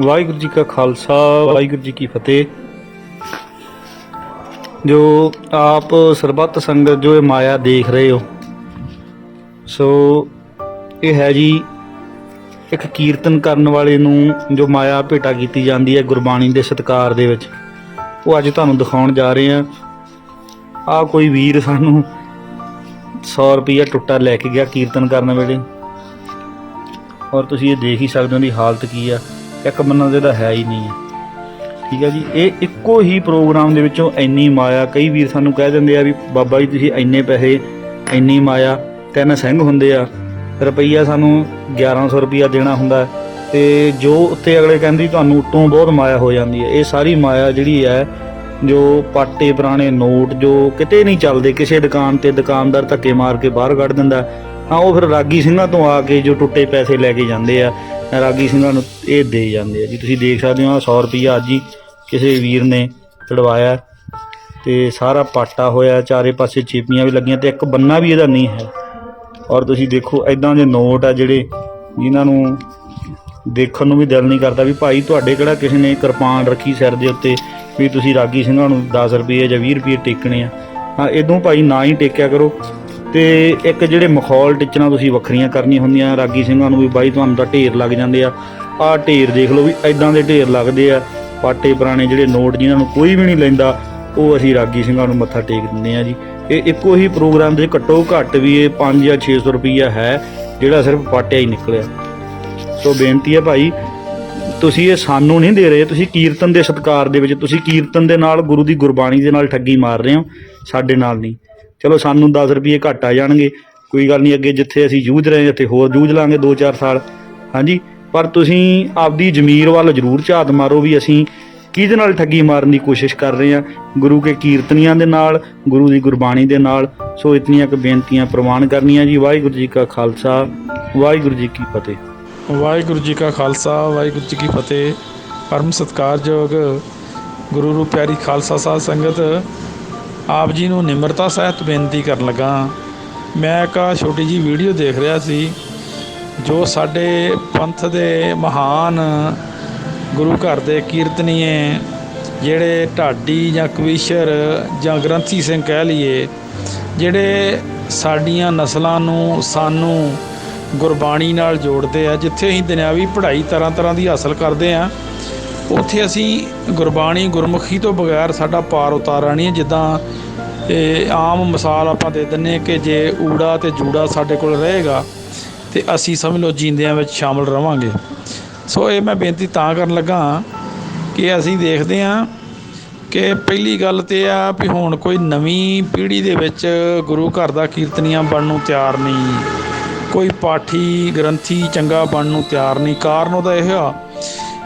ਵਾਹਿਗੁਰੂ ਜੀ ਕਾ ਖਾਲਸਾ, ਵਾਹਿਗੁਰੂ ਜੀ ਕੀ ਫਤਿਹ। ਜੋ ਆਪ ਸਰਬੱਤ ਸੰਗਤ, ਜੋ ਇਹ ਮਾਇਆ ਦੇਖ ਰਹੇ ਹੋ, ਸੋ ਇਹ ਹੈ ਜੀ ਇੱਕ ਕੀਰਤਨ ਕਰਨ ਵਾਲੇ ਨੂੰ ਜੋ ਮਾਇਆ ਭੇਟਾ ਕੀਤੀ ਜਾਂਦੀ ਹੈ ਗੁਰਬਾਣੀ ਦੇ ਸਤਕਾਰ ਦੇ ਵਿੱਚ। ਉਹ ਅੱਜ ਤੁਹਾਨੂੰ ਦਿਖਾਉਣ ਜਾ ਰਹੇ ਹਾਂ। ਆ ਕੋਈ ਵੀਰ ਸਾਨੂੰ 100 ਰੁਪਈਆ ਟੁੱਟਾ ਲੈ ਕੇ ਗਿਆ ਕੀਰਤਨ ਕਰਨ ਵੇਲੇ। ਔਰ ਤੁਸੀਂ ਇਹ ਦੇਖ ਹੀ ਸਕਦੇ ਹੋ ਦੀ ਹਾਲਤ ਕੀ ਆ। ਇੱਕ ਬੰਨਾ ਦੇ ਹੈ ਹੀ ਨਹੀਂ ਹੈ। ਠੀਕ ਹੈ ਜੀ, ਇਹ ਇੱਕੋ ਹੀ ਪ੍ਰੋਗਰਾਮ ਦੇ ਵਿੱਚੋਂ ਇੰਨੀ ਮਾਇਆ, ਕਈ ਵੀਰ ਸਾਨੂੰ ਕਹਿ ਦਿੰਦੇ ਆ ਵੀ ਬਾਬਾ ਜੀ ਤੁਸੀਂ ਇੰਨੇ ਪੈਸੇ, ਇੰਨੀ ਮਾਇਆ, ਤਿੰਨ ਸਿੰਘ ਹੁੰਦੇ ਆ, ਰੁਪਈਆ ਸਾਨੂੰ 1100 ਰੁਪਈਆ ਦੇਣਾ ਹੁੰਦਾ ਹੈ। ਤੇ ਜੋ ਉੱਤੇ ਅਗਲੇ ਕਹਿੰਦੀ ਤੁਹਾਨੂੰ ਉਤੋਂ ਬਹੁਤ ਮਾਇਆ ਹੋ ਜਾਂਦੀ ਹੈ। ਇਹ ਸਾਰੀ ਮਾਇਆ ਜਿਹੜੀ ਹੈ, ਜੋ ਪਾਟੇ ਪੁਰਾਣੇ ਨੋਟ, ਜੋ ਕਿਤੇ ਨਹੀਂ ਚੱਲਦੇ, ਕਿਸੇ ਦੁਕਾਨ ਤੇ ਦੁਕਾਨਦਾਰ ਧੱਕੇ ਮਾਰ ਕੇ ਬਾਹਰ ਕੱਢ ਦਿੰਦਾ, ਹਾਂ, ਉਹ ਫਿਰ ਰਾਗੀ ਸਿੰਘਾਂ ਤੋਂ ਆ ਕੇ ਜੋ ਟੁੱਟੇ ਪੈਸੇ ਲੈ ਕੇ ਜਾਂਦੇ ਆ। ਰਾਗੀ ਸਿੰਘਾਂ ਨੂੰ ਇਹ ਦੇ ਜਾਂਦੇ ਆ ਜੀ। ਤੁਸੀਂ ਦੇਖ ਸਕਦੇ ਹੋ 100 ਰੁਪਈਆ ਅੱਜ ਹੀ ਕਿਸੇ ਵੀਰ ਨੇ ਚੜਵਾਇਆ। ਤੇ ਸਾਰਾ ਪਾਟਾ ਹੋਇਆ, ਚਾਰੇ ਪਾਸੇ ਚੀਪੀਆਂ ਵੀ ਲੱਗੀਆਂ ਤੇ ਇੱਕ ਬੰਨਾ ਵੀ ਇਹਦਾ ਨਹੀਂ ਹੈ। ਔਰ ਤੁਸੀਂ ਦੇਖੋ ਐਦਾਂ ਦੇ ਨੋਟ ਆ ਜਿਹੜੇ ਜਿਨ੍ਹਾਂ ਨੂੰ ਦੇਖਣ ਨੂੰ ਵੀ ਦਿਲ ਨਹੀਂ ਕਰਦਾ ਵੀ ਭਾਈ ਤੁਹਾਡੇ ਕਿਹੜਾ ਕਿਸੇ ਨੇ ਕਿਰਪਾਨ ਰੱਖੀ ਸਿਰ ਦੇ ਉੱਤੇ ਵੀ ਤੁਸੀਂ ਰਾਗੀ ਸਿੰਘਾਂ ਨੂੰ 10 ਰੁਪਏ ਜਾਂ 20 ਰੁਪਏ ਟੇਕਣੇ ਆ। ਹਾਂ ਇਦੋਂ ਭਾਈ ਨਾ ਹੀ ਟੇਕਿਆ ਕਰੋ। ਤੇ ਇੱਕ ਜਿਹੜੇ ਮਖੌਲ ਟਿਚਣਾ ਤੁਸੀਂ ਵੱਖਰੀਆਂ ਕਰਨੀਆਂ ਹੁੰਦੀਆਂ, ਰਾਗੀ ਸਿੰਘਾਂ ਨੂੰ ਵੀ ਬਾਈ ਤੁਹਾਨੂੰ ਤਾਂ ਢੇਰ ਲੱਗ ਜਾਂਦੇ ਆ। ਆਹ ਢੇਰ ਦੇਖ ਲਓ ਵੀ ਐਦਾਂ ਦੇ ਢੇਰ ਲੱਗਦੇ ਆ। ਪਾਟੇ ਪੁਰਾਣੇ ਜਿਹੜੇ ਨੋਟ ਜਿਨ੍ਹਾਂ ਨੂੰ ਕੋਈ ਵੀ ਨਹੀਂ ਲੈਂਦਾ, ਉਹ ਅਸੀਂ ਰਾਗੀ ਸਿੰਘਾਂ ਨੂੰ ਮੱਥਾ ਟੇਕ ਦਿੰਦੇ ਆ ਜੀ। ਇਹ ਇੱਕੋ ਹੀ ਪ੍ਰੋਗਰਾਮ ਦੇ ਘੱਟੋ ਘੱਟ ਵੀ ਇਹ 5 ਜਾਂ 600 ਰੁਪਈਆ ਹੈ, ਜਿਹੜਾ ਸਿਰਫ ਪਾਟਿਆ ਹੀ ਨਿਕਲਿਆ। ਸੋ ਬੇਨਤੀ ਹੈ ਭਾਈ, ਤੁਸੀਂ ਇਹ ਸਾਨੂੰ ਨਹੀਂ ਦੇ ਰਹੇ, ਤੁਸੀਂ ਕੀਰਤਨ ਦੇ ਸਤਕਾਰ ਦੇ ਵਿੱਚ, ਤੁਸੀਂ ਕੀਰਤਨ ਦੇ ਨਾਲ ਗੁਰੂ ਦੀ ਗੁਰਬਾਣੀ ਦੇ ਨਾਲ ਠੱਗੀ ਮਾਰ ਰਹੇ ਹੋ, ਸਾਡੇ ਨਾਲ ਨਹੀਂ। ਚਲੋ ਸਾਨੂੰ 10 ਰੁਪਏ ਘੱਟ ਆ ਜਾਣਗੇ। ਕੋਈ ਗੱਲ ਨਹੀਂ, ਅੱਗੇ ਜਿੱਥੇ ਅਸੀਂ ਜੂਝ ਰਹੇ ਹਾਂ, ਉੱਥੇ ਹੋਰ ਜੂਝ ਲਾਂਗੇ 2-4 ਸਾਲ। ਹਾਂਜੀ, ਪਰ ਤੁਸੀਂ ਆਪਦੀ ਜ਼ਮੀਰ ਵੱਲ ਜ਼ਰੂਰ ਝਾਤ ਮਾਰੋ ਵੀ ਅਸੀਂ ਕਿਹਦੇ ਨਾਲ ਠੱਗੀ ਮਾਰਨ ਦੀ ਕੋਸ਼ਿਸ਼ ਕਰ ਰਹੇ ਹਾਂ। ਗੁਰੂ ਕੇ ਕੀਰਤਨੀਆਂ ਦੇ ਨਾਲ, ਗੁਰੂ ਦੀ ਗੁਰਬਾਣੀ ਦੇ ਨਾਲ। ਸੋ ਇਤਨੀਆਂ ਕੁ ਬੇਨਤੀਆਂ ਪ੍ਰਵਾਨ ਕਰਨੀਆਂ ਜੀ। ਵਾਹਿਗੁਰੂ ਜੀ ਕਾ ਖਾਲਸਾ, ਵਾਹਿਗੁਰੂ ਜੀ ਕੀ ਫਤਿਹ। ਵਾਹਿਗੁਰੂ ਜੀ ਕਾ ਖਾਲਸਾ, ਵਾਹਿਗੁਰੂ ਜੀ ਕੀ ਫਤਿਹ। ਪਰਮ ਸਤਕਾਰਯੋਗ ਗੁਰੂ ਰੂ ਪਿਆਰੀ ਖਾਲਸਾ ਸਾਧ ਸੰਗਤ ਆਪ ਜੀ ਨੂੰ ਨਿਮਰਤਾ ਸਹਿਤ ਬੇਨਤੀ ਕਰਨ ਲੱਗਾ ਮੈਂ ਇੱਕ ਛੋਟੀ ਜੀ ਵੀਡੀਓ ਦੇਖ ਰਿਹਾ ਸੀ, ਜੋ ਸਾਡੇ ਪੰਥ ਦੇ ਮਹਾਨ ਗੁਰੂ ਘਰ ਦੇ ਕੀਰਤਨੀਏ, ਜਿਹੜੇ ਢਾਡੀ ਜਾਂ ਕਵੀਸ਼ਰ ਜਾਂ ਗ੍ਰੰਥੀ ਸਿੰਘ ਕਹਿ ਲਈਏ, ਜਿਹੜੇ ਸਾਡੀਆਂ ਨਸਲਾਂ ਨੂੰ, ਸਾਨੂੰ ਗੁਰਬਾਣੀ ਨਾਲ ਜੋੜਦੇ ਆ, ਜਿੱਥੇ ਅਸੀਂ ਦੁਨਿਆਵੀ ਪੜ੍ਹਾਈ ਤਰ੍ਹਾਂ ਤਰ੍ਹਾਂ ਦੀ ਹਾਸਲ ਕਰਦੇ ਆ ਉੱਥੇ ਅਸੀਂ ਗੁਰਬਾਣੀ ਗੁਰਮੁਖੀ ਤੋਂ ਬਗੈਰ ਸਾਡਾ ਪਾਰ ਉਤਾਰਾ ਨਹੀਂ ਜਿੱਦਾਂ ਇਹ ਆਮ ਮਿਸਾਲ ਆਪਾਂ ਦੇ ਦਿੰਨੇ ਕਿ ਜੇ ਊੜਾ ਤੇ ਜੂੜਾ ਸਾਡੇ ਕੋਲ ਰਹੇਗਾ ਤੇ ਅਸੀਂ ਸਮਝ ਲਓ ਜੀਂਦਿਆਂ ਵਿੱਚ ਸ਼ਾਮਲ ਰਵਾਂਗੇ। ਸੋ ਇਹ ਮੈਂ ਬੇਨਤੀ ਤਾਂ ਕਰਨ ਲੱਗਾ ਕਿ ਅਸੀਂ ਦੇਖਦੇ ਹਾਂ ਕਿ ਪਹਿਲੀ ਗੱਲ ਤੇ ਆ ਵੀ ਹੁਣ ਕੋਈ ਨਵੀਂ ਪੀੜ੍ਹੀ ਦੇ ਵਿੱਚ ਗੁਰੂ ਘਰ ਦਾ ਕੀਰਤਨੀਆਂ ਬਣਨ ਨੂੰ ਤਿਆਰ ਨਹੀਂ। ਕੋਈ ਪਾਠੀ, ਗ੍ਰੰਥੀ, ਚੰਗਾ ਬਣਨ ਨੂੰ ਤਿਆਰ ਨਹੀਂ। ਕਾਰਨ ਉਹਦਾ ਇਹ ਆ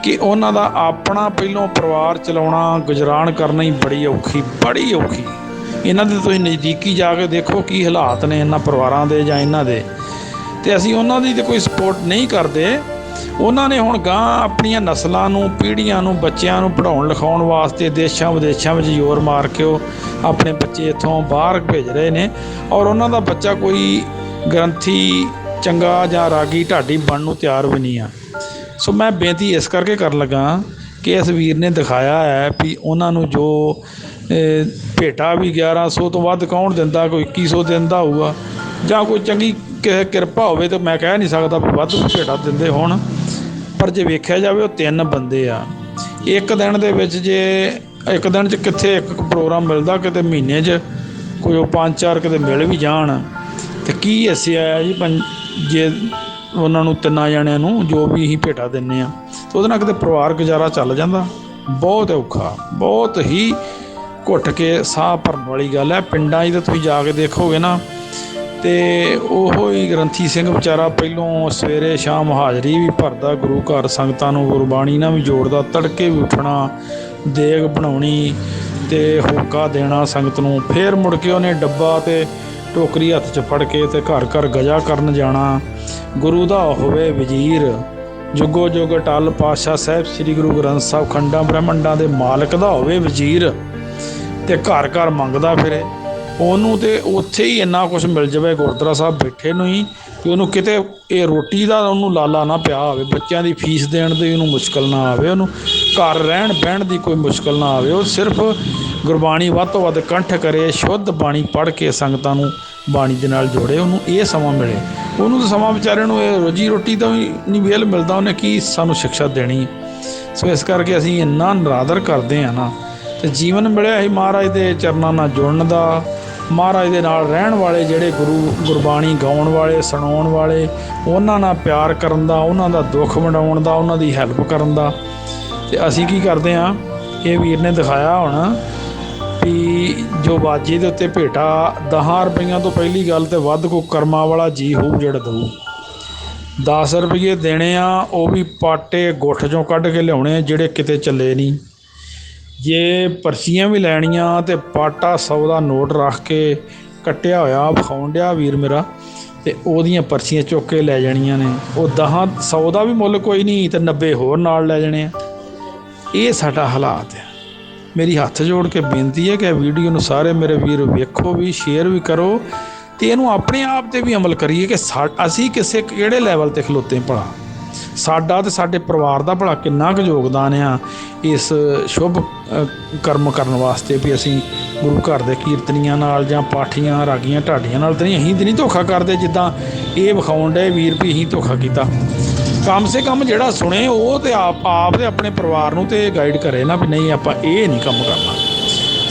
ਕਿ ਉਹਨਾਂ ਦਾ ਆਪਣਾ ਪਹਿਲੋਂ ਪਰਿਵਾਰ ਚਲਾਉਣਾ ਗੁਜ਼ਰਾਨ ਕਰਨਾ ਹੀ ਬੜੀ ਔਖੀ ਬੜੀ ਔਖੀ। ਇਹਨਾਂ ਦੇ ਤੁਸੀਂ ਨਜ਼ਦੀਕੀ ਜਾ ਕੇ ਦੇਖੋ ਕੀ ਹਾਲਾਤ ਨੇ ਇਹਨਾਂ ਪਰਿਵਾਰਾਂ ਦੇ ਜਾਂ ਇਹਨਾਂ ਦੇ। ਤੇ ਅਸੀਂ ਉਹਨਾਂ ਦੀ ਤੇ ਕੋਈ ਸਪੋਰਟ ਨਹੀਂ ਕਰਦੇ। ਉਹਨਾਂ ਨੇ ਹੁਣ ਗਾਂ ਆਪਣੀਆਂ ਨਸਲਾਂ ਨੂੰ, ਪੀੜ੍ਹੀਆਂ ਨੂੰ, ਬੱਚਿਆਂ ਨੂੰ ਪੜ੍ਹਾਉਣ ਲਿਖਾਉਣ ਵਾਸਤੇ ਦੇਸ਼ਾਂ ਵਿਦੇਸ਼ਾਂ ਵਿੱਚ ਜ਼ੋਰ ਮਾਰ ਕੇ ਉਹ ਆਪਣੇ ਬੱਚੇ ਇੱਥੋਂ ਬਾਹਰ ਭੇਜ ਰਹੇ ਨੇ। ਔਰ ਉਹਨਾਂ ਦਾ ਬੱਚਾ ਕੋਈ ਗ੍ਰੰਥੀ, ਚੰਗਾ ਜਾਂ ਰਾਗੀ ਢਾਡੀ ਬਣਨ ਨੂੰ ਤਿਆਰ ਵੀ ਨਹੀਂ ਆ। ਸੋ ਮੈਂ ਬੇਨਤੀ ਇਸ ਕਰਕੇ ਕਰਨ ਲੱਗਾ ਕਿ ਇਸ ਵੀਰ ਨੇ ਦਿਖਾਇਆ ਹੈ ਵੀ ਉਹਨਾਂ ਨੂੰ ਜੋ ਭੇਟਾ ਵੀ 1100 ਤੋਂ ਵੱਧ ਕੌਣ ਦਿੰਦਾ, ਕੋਈ 2100 ਦਿੰਦਾ ਹੋਊਗਾ, ਜਾਂ ਕੋਈ ਚੰਗੀ ਕਿਸੇ ਕਿਰਪਾ ਹੋਵੇ ਤਾਂ ਮੈਂ ਕਹਿ ਨਹੀਂ ਸਕਦਾ ਵੀ ਵੱਧ ਭੇਟਾ ਦਿੰਦੇ ਹੋਣ। ਪਰ ਜੇ ਵੇਖਿਆ ਜਾਵੇ ਉਹ ਤਿੰਨ ਬੰਦੇ ਆ। ਇੱਕ ਦਿਨ ਦੇ ਵਿੱਚ ਜੇ, ਇੱਕ ਦਿਨ 'ਚ ਕਿੱਥੇ ਇੱਕ ਪ੍ਰੋਗਰਾਮ ਮਿਲਦਾ, ਕਿਤੇ ਮਹੀਨੇ 'ਚ, ਕੋਈ ਉਹ ਪੰਜ ਚਾਰ ਕਿਤੇ ਮਿਲ ਵੀ ਜਾਣ। ਤੇ ਕੀ ਹਿੱਸੇ ਆਇਆ ਜੀ ਪੰਜ, ਜੇ ਉਹਨਾਂ ਨੂੰ ਤਿੰਨਾਂ ਜਣਿਆਂ ਨੂੰ ਜੋ ਵੀ ਅਸੀਂ ਭੇਟਾ ਦਿੰਨੇ ਆ, ਤੇ ਉਹਦੇ ਨਾਲ ਕਿਤੇ ਪਰਿਵਾਰ ਗੁਜ਼ਾਰਾ ਚੱਲ ਜਾਂਦਾ। ਬਹੁਤ ਔਖਾ, ਬਹੁਤ ਹੀ ਘੁੱਟ ਕੇ ਸਾਹ ਭਰਨ ਵਾਲੀ ਗੱਲ ਹੈ। ਪਿੰਡਾਂ 'ਚ ਤਾਂ ਤੁਸੀਂ ਜਾ ਕੇ ਦੇਖੋਗੇ ਨਾ, ਤੇ ਉਹ ਹੀ ਗ੍ਰੰਥੀ ਸਿੰਘ ਵਿਚਾਰਾ ਪਹਿਲੋਂ ਸਵੇਰੇ ਸ਼ਾਮ ਹਾਜ਼ਰੀ ਵੀ ਭਰਦਾ, ਗੁਰੂ ਘਰ ਸੰਗਤਾਂ ਨੂੰ ਗੁਰਬਾਣੀ ਨਾਲ ਵੀ ਜੋੜਦਾ, ਤੜਕੇ ਵੀ ਉੱਠਣਾ, ਦੇਗ ਬਣਾਉਣੀ ਤੇ ਹੋਕਾ ਦੇਣਾ ਸੰਗਤ ਨੂੰ। ਫੇਰ ਮੁੜ ਕੇ ਉਹਨੇ ਡੱਬਾ ਤੇ ਟੋਕਰੀ ਹੱਥ 'ਚ ਫੜ ਕੇ ਤੇ ਘਰ ਘਰ ਗਜਾ ਕਰਨ ਜਾਣਾ। ਗੁਰੂ ਦਾ ਹੋਵੇ ਵਜ਼ੀਰ। ਜੁਗੋ ਜੁਗ ਟਲ ਪਾਤਸ਼ਾਹ ਸਾਹਿਬ ਸ੍ਰੀ ਗੁਰੂ ਗ੍ਰੰਥ ਸਾਹਿਬ ਖੰਡਾਂ ਬ੍ਰਹਮੰਡਾਂ ਦੇ ਮਾਲਕ ਦਾ ਹੋਵੇ ਵਜ਼ੀਰ। ਤੇ ਘਰ ਘਰ ਮੰਗਦਾ ਫਿਰੇ। ਉਹਨੂੰ ਤੇ ਉੱਥੇ ਹੀ ਇੰਨਾ ਕੁਝ ਮਿਲ ਜਾਵੇ, ਗੁਰਦੁਆਰਾ ਸਾਹਿਬ ਬੈਠੇ ਨੂੰ ਹੀ ਕਿ ਉਹਨੂੰ ਕਿਤੇ ਇਹ ਰੋਟੀ ਦਾ ਉਹਨੂੰ ਲਾਲਾ ਨਾ ਪਿਆ ਹੋਵੇ। ਬੱਚਿਆਂ ਦੀ ਫੀਸ ਦੇਣ ਦੀ ਉਹਨੂੰ ਮੁਸ਼ਕਲ ਨਾ ਆਵੇ ਉਹਨੂੰ। ਘਰ ਰਹਿਣ ਬਹਿਣ ਦੀ ਕੋਈ ਮੁਸ਼ਕਲ ਨਾ ਆਵੇ। ਉਹ ਸਿਰਫ ਗੁਰਬਾਣੀ ਵੱਧ ਤੋਂ ਵੱਧ ਕੰਠ ਕਰੇ, ਸ਼ੁੱਧ ਬਾਣੀ ਪੜ੍ਹ ਕੇ ਸੰਗਤਾਂ ਨੂੰ ਬਾਣੀ ਦੇ ਨਾਲ ਜੋੜੇ, ਉਹਨੂੰ ਇਹ ਸਮਾਂ ਮਿਲੇ। ਉਹਨੂੰ ਤਾਂ ਸਮਾਂ ਵਿਚਾਰੇ ਨੂੰ ਇਹ ਰੋਜੀ ਰੋਟੀ ਦਾ ਵੀ ਨਹੀਂ ਵੇਲ ਮਿਲਦਾ, ਉਹਨੇ ਕੀ ਸਾਨੂੰ ਸਿੱਖਿਆ ਦੇਣੀ। ਸੋ ਇਸ ਕਰਕੇ ਅਸੀਂ ਇੰਨਾ ਨਰਾਦਰ ਕਰਦੇ ਆ ਨਾ, ਤੇ ਜੀਵਨ ਮਿਲਿਆ ਸੀ ਮਹਾਰਾਜ ਦੇ ਚਰਨਾਂ ਨਾਲ ਜੁੜਨ ਦਾ। ਮਹਾਰਾਜ ਦੇ ਨਾਲ ਰਹਿਣ ਵਾਲੇ ਜਿਹੜੇ ਗੁਰੂ ਗੁਰਬਾਣੀ ਗਾਉਣ ਵਾਲੇ, ਸੁਣਾਉਣ ਵਾਲੇ, ਉਹਨਾਂ ਨਾਲ ਪਿਆਰ ਕਰਨ ਦਾ, ਉਹਨਾਂ ਦਾ ਦੁੱਖ ਵੰਡਾਉਣ ਦਾ, ਉਹਨਾਂ ਦੀ ਹੈਲਪ ਕਰਨ ਦਾ। ਤੇ ਅਸੀਂ ਕੀ ਕਰਦੇ ਆ ਇਹ ਵੀਰ ਨੇ ਦਿਖਾਇਆ ਹੁਣ ਵੀ ਜੋ ਬਾਜੀ ਦੇ ਉੱਤੇ ਭੇਟਾ 10 ਰੁਪਈਆਂ ਤੋਂ ਪਹਿਲੀ ਗੱਲ ਤੇ ਵੱਧ ਕੋ ਕਰਮਾਂ ਵਾਲਾ ਜੀ ਹੋਊ ਜਿਹੜਾ ਦਊ। 10 ਰੁਪਏ ਦੇਣੇ ਆ, ਉਹ ਵੀ ਪਾਟੇ ਗੁੱਠ ਚੋਂ ਕੱਢ ਕੇ ਲਿਆਉਣੇ, ਜਿਹੜੇ ਕਿਤੇ ਚੱਲੇ ਨਹੀਂ ਜੇ ਪਰਚੀਆਂ ਵੀ ਲੈਣੀਆਂ ਤੇ ਪਾਟਾ 100 ਦਾ ਨੋਟ ਰੱਖ ਕੇ ਕੱਟਿਆ ਹੋਇਆ, ਵਿਖਾਉਣ ਡਿਆ ਵੀਰ ਮੇਰਾ, ਤੇ ਉਹਦੀਆਂ ਪਰਚੀਆਂ ਚੁੱਕ ਕੇ ਲੈ ਜਾਣੀਆਂ ਨੇ। ਉਹ 10 100 ਦਾ ਵੀ ਮੁੱਲ ਕੋਈ ਨਹੀਂ ਤੇ 90 ਹੋਰ ਨਾਲ ਲੈ ਜਾਣੇ ਆ। ਇਹ ਸਾਡਾ ਹਾਲਾਤ ਹੈ ਮੇਰੀ ਹੱਥ ਜੋੜ ਕੇ ਬੇਨਤੀ ਹੈ ਕਿ ਇਹ ਵੀਡੀਓ ਨੂੰ ਸਾਰੇ ਮੇਰੇ ਵੀਰ ਵੇਖੋ ਵੀ ਸ਼ੇਅਰ ਵੀ ਕਰੋ ਤੇ ਇਹਨੂੰ ਆਪਣੇ ਆਪ ਤੇ ਵੀ ਅਮਲ ਕਰੀਏ ਕਿ ਸਾ- ਅਸੀਂ ਕਿਸੇ ਕਿਹੜੇ ਲੈਵਲ ਤੇ ਖਲੋਤੇ ਭਲਾ। ਸਾਡਾ ਤੇ ਸਾਡੇ ਪਰਿਵਾਰ ਦਾ ਭਲਾ ਕਿੰਨਾ ਕੁ ਯੋਗਦਾਨ ਆ ਇਸ ਸ਼ੁਭ ਕਰਮ ਕਰਨ ਵਾਸਤੇ ਵੀ ਅਸੀਂ ਗੁਰੂ ਘਰ ਦੇ ਕੀਰਤਨੀਆਂ ਨਾਲ ਜਾਂ ਪਾਠੀਆਂ, ਰਾਗੀਆਂ, ਢਾਡੀਆਂ ਨਾਲ ਤੇ ਨਹੀਂ, ਅਸੀਂ ਤੇ ਨਹੀਂ ਧੋਖਾ ਕਰਦੇ ਜਿੱਦਾਂ ਇਹ ਵਿਖਾਉਣ ਦੇ ਵੀਰ ਵੀ ਅਸੀਂ ਧੋਖਾ ਕੀਤਾ। ਕਮ ਸੇ ਕਮ ਜਿਹੜਾ ਸੁਣੇ ਉਹ ਤੇ ਆਪ ਆਪ ਦੇ ਆਪਣੇ ਪਰਿਵਾਰ ਨੂੰ ਤੇ ਗਾਈਡ ਕਰੇ ਨਾ ਵੀ ਨਹੀਂ ਆਪਾਂ ਇਹ ਨਹੀਂ ਕੰਮ ਕਰਨਾ।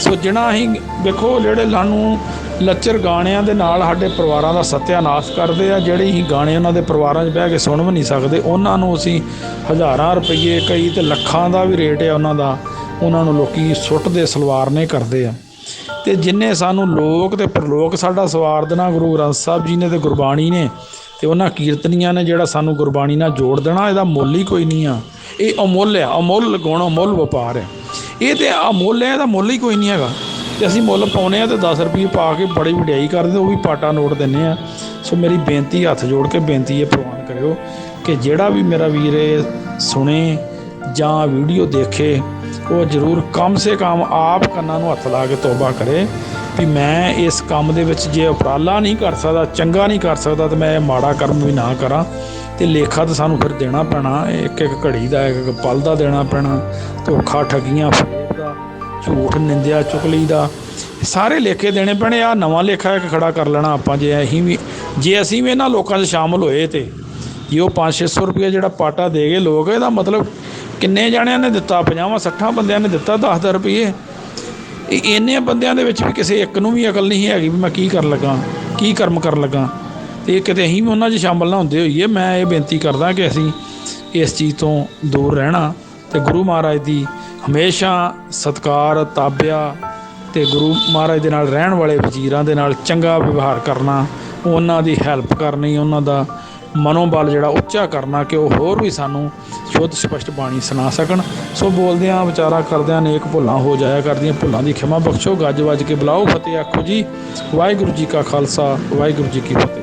ਸੋ ਜਿਹੜਾ ਅਸੀਂ ਦੇਖੋ ਜਿਹੜੇ ਸਾਨੂੰ ਲੱਚਰ ਗਾਣਿਆਂ ਦੇ ਨਾਲ ਸਾਡੇ ਪਰਿਵਾਰਾਂ ਦਾ ਸਤਿਆਨਾਸ਼ ਕਰਦੇ ਆ। ਜਿਹੜੇ ਹੀ ਗਾਣੇ ਉਹਨਾਂ ਦੇ ਪਰਿਵਾਰਾਂ 'ਚ ਬਹਿ ਕੇ ਸੁਣ ਵੀ ਨਹੀਂ ਸਕਦੇ, ਉਹਨਾਂ ਨੂੰ ਅਸੀਂ ਹਜ਼ਾਰਾਂ ਰੁਪਏ ਕਈ ਤੇ ਲੱਖਾਂ ਦਾ ਵੀ ਰੇਟ ਹੈ ਉਹਨਾਂ ਦਾ। ਉਹਨਾਂ ਨੂੰ ਲੋਕੀ ਸੁੱਟਦੇ ਸਲਵਾਰਨੇ ਕਰਦੇ ਆ। ਤੇ ਜਿੰਨੇ ਸਾਨੂੰ ਲੋਕ ਤੇ ਪ੍ਰਲੋਕ ਸਾਡਾ ਸਵਾਰ ਦੇਣਾ, ਗੁਰੂ ਗ੍ਰੰਥ ਸਾਹਿਬ ਜੀ ਨੇ ਤੇ ਗੁਰਬਾਣੀ ਨੇ, ਤੇ ਉਹਨਾਂ ਕੀਰਤਨੀਆਂ ਨੇ ਜਿਹੜਾ ਸਾਨੂੰ ਗੁਰਬਾਣੀ ਨਾਲ ਜੋੜ ਦੇਣਾ, ਇਹਦਾ ਮੁੱਲ ਹੀ ਕੋਈ ਨਹੀਂ ਆ। ਇਹ ਅਮੁੱਲ ਹੈ ਅਮੁੱਲ ਗੁਣ ਅਮੁੱਲ ਵਪਾਰ ਹੈ ਇਹ ਤੇ ਅਮੁੱਲ ਹੈ ਇਹਦਾ ਮੁੱਲ ਹੀ ਕੋਈ ਨਹੀਂ ਹੈਗਾ। ਤੇ ਅਸੀਂ ਮੁੱਲ ਪਾਉਨੇ ਆ ਤੇ 10 ਰੁਪਏ ਪਾ ਕੇ ਬੜੀ ਵਡਿਆਈ ਕਰਦੇ, ਉਹ ਵੀ ਪਾਟਾ ਨੋਟ ਦਿੰਨੇ ਆ। ਸੋ ਮੇਰੀ ਬੇਨਤੀ, ਹੱਥ ਜੋੜ ਕੇ ਬੇਨਤੀ ਇਹ ਪ੍ਰਵਾਨ ਕਰਿਓ ਕਿ ਜਿਹੜਾ ਵੀ ਮੇਰਾ ਵੀਰ ਇਹ ਸੁਣੇ ਜਾਂ ਵੀਡੀਓ ਦੇਖੇ, ਉਹ ਜ਼ਰੂਰ ਕਮ ਸੇ ਕਮ ਆਪ ਕੰਨਾਂ ਨੂੰ ਹੱਥ ਲਾ ਕੇ ਤੋਬਾ ਕਰੇ ਵੀ ਮੈਂ ਇਸ ਕੰਮ ਦੇ ਵਿੱਚ ਜੇ ਉਪਰਾਲਾ ਨਹੀਂ ਕਰ ਸਕਦਾ, ਚੰਗਾ ਨਹੀਂ ਕਰ ਸਕਦਾ ਤਾਂ ਮੈਂ ਇਹ ਮਾੜਾ ਕਰਮ ਵੀ ਨਾ ਕਰਾਂ ਤੇ ਲੇਖਾ ਤਾਂ ਸਾਨੂੰ ਫਿਰ ਦੇਣਾ ਪੈਣਾ ਇੱਕ ਇੱਕ ਘੜੀ ਦਾ ਇੱਕ ਇੱਕ ਪਲ ਦਾ ਦੇਣਾ ਪੈਣਾ, ਧੋਖਾ, ਠੱਗੀਆਂ ਫਰੇਬ ਦਾ। ਝੂਠ ਨਿੰਦਿਆ, ਚੁਗਲੀ ਦਾ। ਸਾਰੇ ਲੇਖੇ ਦੇਣੇ ਪੈਣੇ ਆ ਨਵਾਂ ਲੇਖਾ ਇੱਕ ਖੜਾ ਕਰ ਲੈਣਾ ਆਪਾਂ ਜੇ ਅਸੀਂ ਵੀ ਜੇ ਅਸੀਂ ਵੀ ਇਹਨਾਂ ਲੋਕਾਂ 'ਚ ਸ਼ਾਮਲ ਹੋਏ ਤੇ। ਜੇ ਉਹ 5-600 ਰੁਪਏ ਜਿਹੜਾ ਪਾਟਾ ਦੇ ਗਏ ਲੋਕ, ਇਹਦਾ ਮਤਲਬ ਕਿੰਨੇ ਜਣਿਆਂ ਨੇ ਦਿੱਤਾ? 50 60 ਬੰਦਿਆਂ ਨੇ ਦਿੱਤਾ 10 ਰੁਪਏ ਇਹ ਇੰਨੇ ਬੰਦਿਆਂ ਦੇ ਵਿੱਚ ਵੀ ਕਿਸੇ ਇੱਕ ਨੂੰ ਵੀ ਅਕਲ ਨਹੀਂ ਹੈਗੀ ਵੀ ਮੈਂ ਕੀ ਕਰਨ ਲੱਗਾ, ਕੀ ਕਰਮ ਕਰਨ ਲੱਗਾ। ਤੇ ਕਿਤੇ ਅਸੀਂ ਵੀ ਉਹਨਾਂ 'ਚ ਸ਼ਾਮਲ ਨਾ ਹੁੰਦੇ ਹੋਈਏ, ਮੈਂ ਇਹ ਬੇਨਤੀ ਕਰਦਾ ਕਿ ਅਸੀਂ ਇਸ ਚੀਜ਼ ਤੋਂ ਦੂਰ ਰਹਿਣਾ ਤੇ ਗੁਰੂ ਮਹਾਰਾਜ ਦੀ ਹਮੇਸ਼ਾ ਸਤਕਾਰ, ਤਾਬਿਆ ਤੇ ਗੁਰੂ ਮਹਾਰਾਜ ਦੇ ਨਾਲ ਰਹਿਣ ਵਾਲੇ ਵਜ਼ੀਰਾਂ ਦੇ ਨਾਲ ਚੰਗਾ ਵਿਵਹਾਰ ਕਰਨਾ, ਉਹਨਾਂ ਦੀ ਹੈਲਪ ਕਰਨੀ, ਉਹਨਾਂ ਦਾ ਮਨੋਬਲ ਜਿਹੜਾ ਉੱਚਾ ਕਰਨਾ ਕਿ ਉਹ ਹੋਰ ਵੀ ਸਾਨੂੰ ਸ਼ੁੱਧ, ਸਪਸ਼ਟ ਬਾਣੀ ਸੁਣਾ ਸਕਣ। ਸੋ ਬੋਲਦਿਆਂ ਵਿਚਾਰਾ ਕਰਦਿਆਂ ਨੇਕ ਭੁੱਲਾਂ ਹੋ ਜਾਇਆ ਕਰਦੀਆਂ। ਭੁੱਲਾਂ ਦੀ ਖਿਮਾ ਬਖਸ਼ੋ, ਗੱਜ ਵੱਜ ਕੇ ਬੁਲਾਓ ਫਤਿਹ ਆਖੋ ਜੀ। ਵਾਹਿਗੁਰੂ ਜੀ ਕਾ ਖਾਲਸਾ, ਵਾਹਿਗੁਰੂ ਜੀ ਕੀ ਫਤਿਹ।